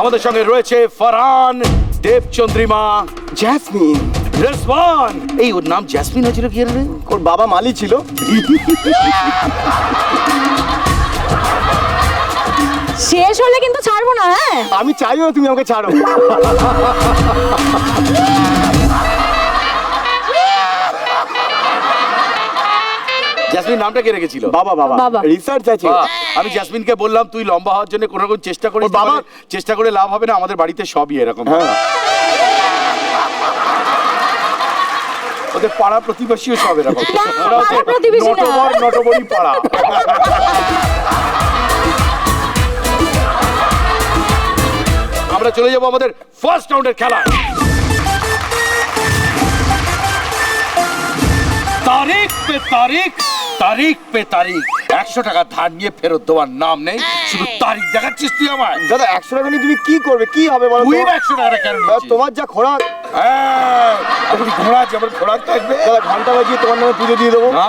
আমাদের সঙ্গে রয়েছে ফারহান দেবচন্দ্রিমা জ্যাসমিন। রেসওয়ান এই ওর নাম জ্যাসমিন হয়েছিল কি রে ওর বাবা মালি ছিল। শেষ হলে কিন্তু ছাড়বো না হ্যাঁ? আমি চাইও তুমি আমাকে ছাড়ো। জ্যাসমিন নামটা কে রেখেছিল? বাবা বাবা। রিসার্চ আছে। আমি জাসমিনকে বললাম তুই লম্বা হওয়ার জন্য কোনো রকম চেষ্টা করিস বাবা- চেষ্টা করে লাভ হবে না আমাদের বাড়িতে সবই এরকম হ্যাঁ। ওদের পাড়া প্রতিবেশীও সব এরকম। ওরা হচ্ছে। নটবর নটবরই পাড়া। আমরা চলে যাব আমাদের ফার্স্ট রাউন্ডের খেলা। তারিখ পে তারিখ তারিখ পে তারিখ। একশো টাকা ধার নিয়ে ফেরত দেওয়ার নাম নেই শুধু তারিখ দেখাচ্ছিস তুই আমার দাদা একশো টাকা নিয়ে তুমি কি করবে? কি হবে বলো তুই একশো টাকা কেন তোমার যা খোরাক। হ্যাঁ, ঘোড়া যেমন খোরাক থাকবে। দাদা ঘণ্টা বাজিয়ে তোমার নামে পুজো দিয়ে দেবো। না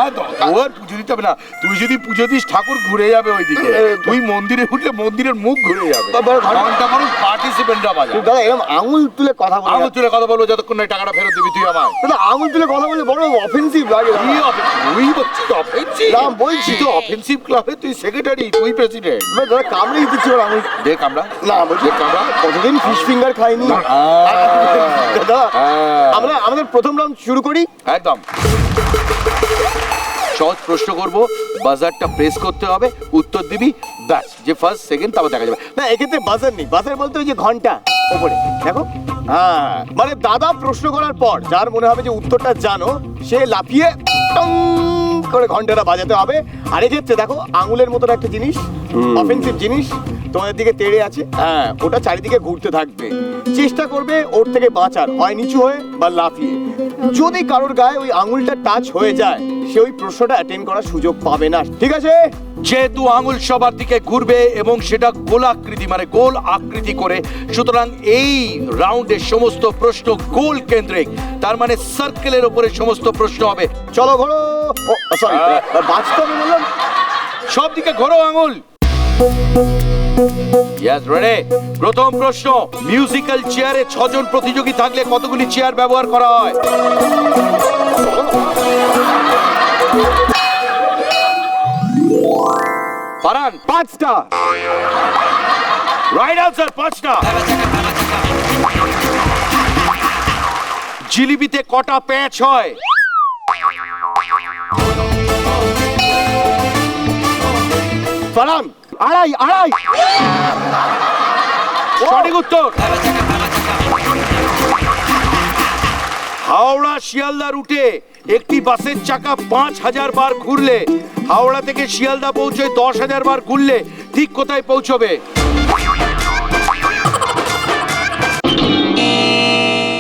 ওর পুজো দিতে হবে না। তুই যদি পুজো দিস ঠাকুর ঘুরে যাবে ওইদিকে। তুই মন্দিরে উঠলে মন্দিরের মুখ ঘুরে যাবে। ঘণ্টা বরং পার্টিসিপেন্টরা বাজা দাদা এরকম আঙুল তুলে কথা বলে আমি তুলে কথা বলব যতক্ষণ না টাকাটা ফেরত দিবি তুই আমায়। দাদা আঙুল তুলে কথা বলে বড় অফেন্সিভ লাগে। তুই বলছিস অফেন্সিভ না, বলছি। তো অফেন্সিভ ক্লাবে তুই সেক্রেটারি তুই প্রেসিডেন্ট দাদা, কামড়েই দিচ্ছি ওর আঙুল। আমরা না বলছি আমরা কতদিন ফিশ ফিঙ্গার খাইনি? দাদা আমরা আমাদের প্রথম রাউন্ড শুরু করি। একদম। সহজ প্রশ্ন করব বাজারটা প্রেস করতে হবে উত্তর দিবি ব্যাস যে ফার্স্ট সেকেন্ড তারপর দেখা যাবে। না এক্ষেত্রে বাজার নেই বাজার বলতে ওই যে ঘণ্টা ওপরে দেখো? হ্যাঁ মানে দাদা প্রশ্ন করার পর যার মনে হবে যে উত্তরটা জানো সে লাফিয়ে করে ঘন্টাটা বাজাতে হবে। আর এক্ষেত্রে দেখো আঙুলের মতন একটা জিনিস অফেন্সিভ জিনিস তোমাদের দিকে তেড়ে আছে। হ্যাঁ ওটা চারিদিকে ঘুরতে থাকবে। চেষ্টা করবে ওর থেকে বাঁচার হয় নিচু হয়ে বা লাফিয়ে। যদি কারোর গায়ে ওই আঙুলটা টাচ হয়ে যায় সে ওই প্রশ্নটা অ্যাটেন্ড করার সুযোগ পাবে না। ঠিক আছে? যেহেতু আঙুল সবার দিকে ঘুরবে এবং সেটা গোলাকৃতি মানে গোল আকৃতি করে সুতরাং এই রাউন্ডের সমস্ত প্রশ্ন গোল কেন্দ্রিক। তার মানে সার্কেলের উপরে সমস্ত প্রশ্ন হবে। চলো ঘোরো। সরি বাঁচতে হবে বললাম। সব দিকে ঘোরো আঙুল। Ready? প্রথম প্রশ্ন মিউজিক্যাল চেয়ারে ছজন প্রতিযোগী থাকলে কতগুলি চেয়ার ব্যবহার করা হয়? পারান পাঁচটা। রাইট আনসার পাঁচটা। জিলিপিতে কটা প্যাচ হয়? ফারান আড়াই আড়াই। সঠিক উত্তর। হাওড়া শিয়ালদা রুটে একটি বাসের চাকা পাঁচ হাজার বার ঘুরলে হাওড়া থেকে শিয়ালদা পৌঁছে দশ হাজার বার ঘুরলে ঠিক কোথায় পৌঁছবে?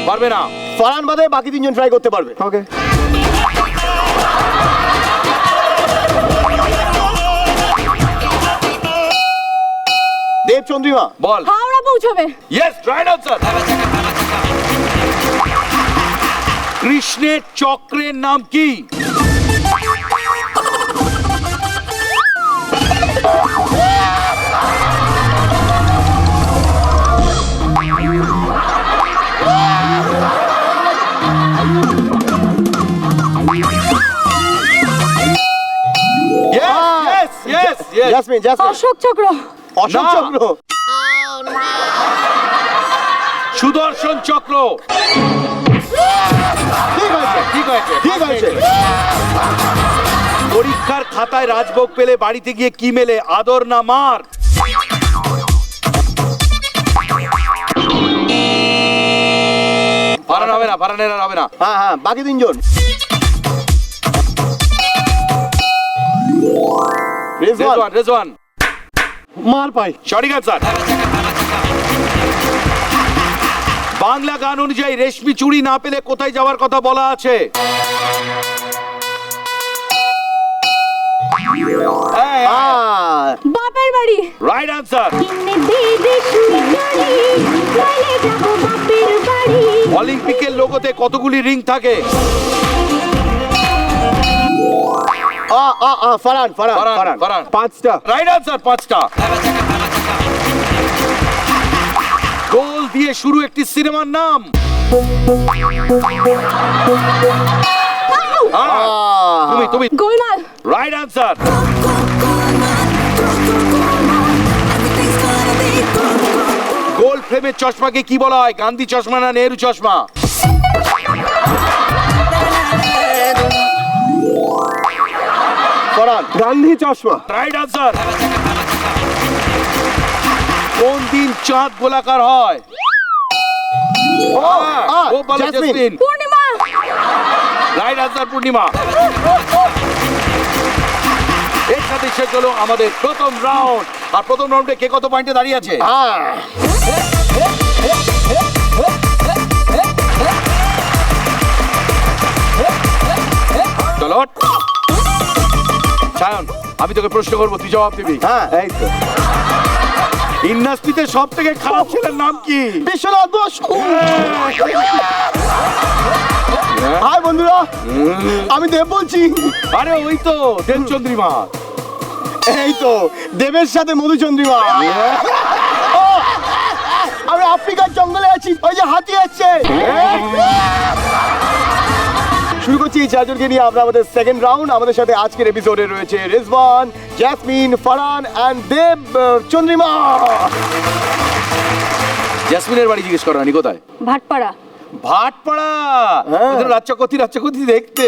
পারবে না। ফারান বাদে বাকি তিনজন ট্রাই করতে পারবে। ওকে চন্দ্রিমা। বল। হাওড়া পৌঁছবে। ইয়েস রাইট আনসার কৃষ্ণের চক্রের নাম কি? Yes, yes, yes, অশোক চক্র। অশোক চক্র সুদর্শন চক্র। ঠিক হয়েছে ঠিক আছে ঠিক হয়েছে। পরীক্ষার খাতায় রাজভোগ পেলে বাড়িতে গিয়ে কি মেলে? আদর না মার? পারান হবে না পারানের আর হবে না। হ্যাঁ হ্যাঁ বাকি তিনজন। রেজওয়ান রেজওয়ান মার পাই। সঠিক আনসার বাংলা গান অনুযায়ী রেশমি চুড়ি না পেলে কোথায় যাওয়ার কথা বলা আছে? আহ, বাপের বাড়ি। রাইট আনসার অলিম্পিকের লোগোতে কতগুলি রিং থাকে? আ আ আ ফারান ফারান ফারহান, ফারান পাঁচটা রাইট আনসার পাঁচটা গোল দিয়ে শুরু একটি সিনেমার নাম। তুমি তুমি। গোলমাল। রাইট আনসার গোল ফ্রেমের চশমাকে কি বলা হয়? গান্ধী চশমা না নেহরু চশমা? গান্ধী চশমা। রাইট আনসার কোন দিন চাঁদ গোলাকার হয়? ও বলো। পূর্ণিমা। রাইট আনসার পূর্ণিমা। এর সাথে শেষ হলো আমাদের প্রথম রাউন্ড আর প্রথম রাউন্ডে কে কত পয়েন্টে দাঁড়িয়ে আছে? চলো। সায়ন আমি তোকে প্রশ্ন করব তুই জবাব দিবি। হ্যাঁ। এই তো। ইন্ডাস্ট্রিতে সব থেকে খারাপ ছেলের নাম কি? বিশ্বনাথ বোস। হাই বন্ধুরা আমি দেব বলছি। আরে ওই তো দেবচন্দ্রিমা। এই তো দেবের সাথে মধুচন্দ্রিমা। ও, আমি আফ্রিকার জঙ্গলে আছি ওই যে হাতি আছে। শুরু করছি এই চারজনকে নিয়ে। আমরা আমাদের সেকেন্ড রাউন্ড আমাদের সাথে আজকের এপিসোডে রয়েছে রিজওয়ান জ্যাসমিন ফারান অ্যান্ড দেব চন্দ্রিমা। জ্যাসমিনের বাড়ি জিজ্ঞেস করো কোথায়? ভাটপাড়া। ভাটপাড়া? হ্যাঁ। ওদের রাচ্চাকতি রাচ্চাকতি দেখতে।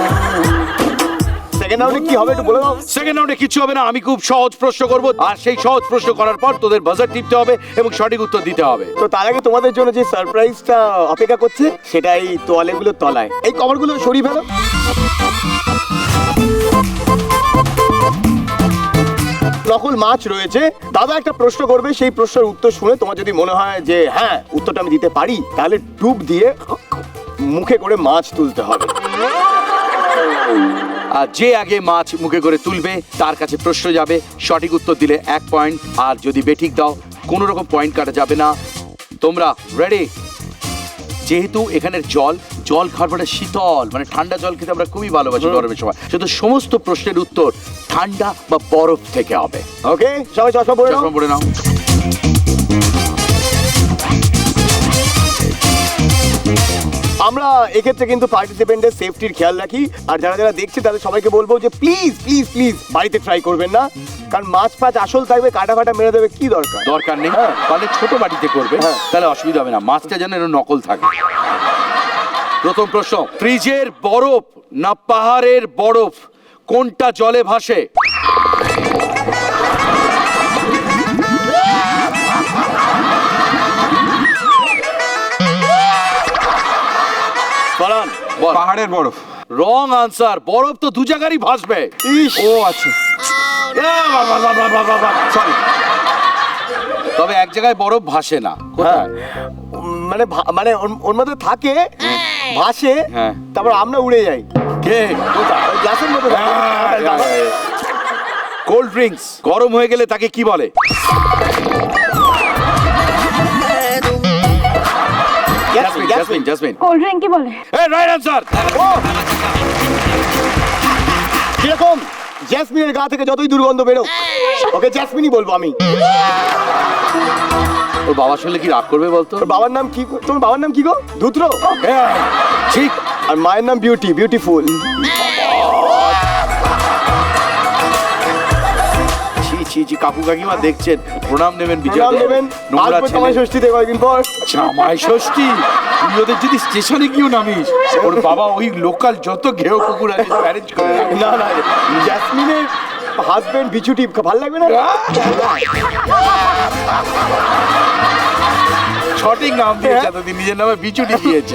সেকেন্ড রাউন্ডে কি হবে একটু বলে দাও। সেকেন্ড রাউন্ডে কিছু হবে না আমি খুব সহজ প্রশ্ন করব। আর সেই সহজ প্রশ্ন করার পর তোদের বাজার টিপতে হবে এবং সঠিক উত্তর দিতে হবে। তো তার আগে তোমাদের জন্য যে সারপ্রাইজটা অপেক্ষা করছে সেটা এই তোয়ালেগুলোর তলায়। এই কভারগুলো সরিয়ে ফেলো। নকল মাছ রয়েছে। দাদা একটা প্রশ্ন করবে সেই প্রশ্নের উত্তর শুনে তোমার যদি মনে হয় যে হ্যাঁ উত্তরটা আমি দিতে পারি তাহলে ডুব দিয়ে মুখে করে মাছ তুলতে হবে। আর যে আগে মাছ মুখে করে তুলবে তার কাছে প্রশ্ন যাবে সঠিক উত্তর দিলে এক পয়েন্ট আর যদি বেঠিক দাও কোনো রকম পয়েন্ট কাটা যাবে না। তোমরা রেডি যেহেতু এখানের জল জল খাওয়ার পরে শীতল মানে ঠান্ডা জল খেতে আমরা খুবই ভালোবাসি গরমের সময়। সেহেতু সমস্ত প্রশ্নের উত্তর ঠান্ডা বা বরফ থেকে হবে। ওকে সবাই চশমা পরে নাও। চশমা পড়ে নাও। আমরা এক্ষেত্রে কিন্তু পার্টিসিপেন্টের সেফটির খেয়াল রাখি। আর যারা যারা দেখছে তাদের সবাইকে বলব যে প্লিজ প্লিজ প্লিজ বাড়িতে ট্রাই করবেন না। কারণ মাছ ফাছ আসল থাকবে কাটা ফাটা মেরে দেবে কি দরকার? দরকার নেই। হ্যাঁ। তাহলে ছোট বাটিতে করবে হ্যাঁ। তাহলে অসুবিধা হবে না। মাছটা যেন এর নকল থাকে। প্রথম প্রশ্ন ফ্রিজের বরফ না পাহাড়ের বরফ? কোনটা জলে ভাসে? পাহাড়ের বরফ। রং আনসার বরফ তো দু জায়গারই ভাসবে। ও আচ্ছা। সরি তবে এক জায়গায় বরফ ভাসে না। কোথায়? মানে ভা- মানে ওর- ওর মধ্যে থাকে ভাসে হ্যাঁ। তারপর আমরা উড়ে যাই। কে? গ্লাসের মধ্যে কোল্ড ড্রিঙ্কস গরম হয়ে গেলে তাকে কি বলে? Jasmine, Jasmine Jasmine cold drink কি বলে? এ রাইট আনসার ও! কীরকম? জ্যাসমিনের গা থেকে যতই দুর্গন্ধ বেরো ওকে জ্যাসমিনই বলব আমি। ওর বাবা শুনলে কি রাগ করবে বলতো? ওর বাবার নাম কি গো? তোমার বাবার নাম কি গো? ধুত্র? হ্যাঁ, ঠিক। আর মায়ের নাম বিউটি বিউটিফুল ছি কাকু কাকিমা দেখছেন প্রণাম নেবেন বিজয় প্রণাম দেবেন নোংরা আসব ছেলে। জামাই ষষ্ঠীতে কয়েকদিন পর। জামাই ষষ্ঠী? তুই ওদের যদি স্টেশনে গিয়েও নামিস ওর বাবা ওই লোকাল যত ঘেউ কুকুর আছে অ্যারেঞ্জ করে না না জ্যাসমিনের হাজবেন্ড বিচুটি ভালো লাগবে না? সঠিক নাম দিয়েছে এতদিন নিজের নামে বিচুটি দিয়েছে।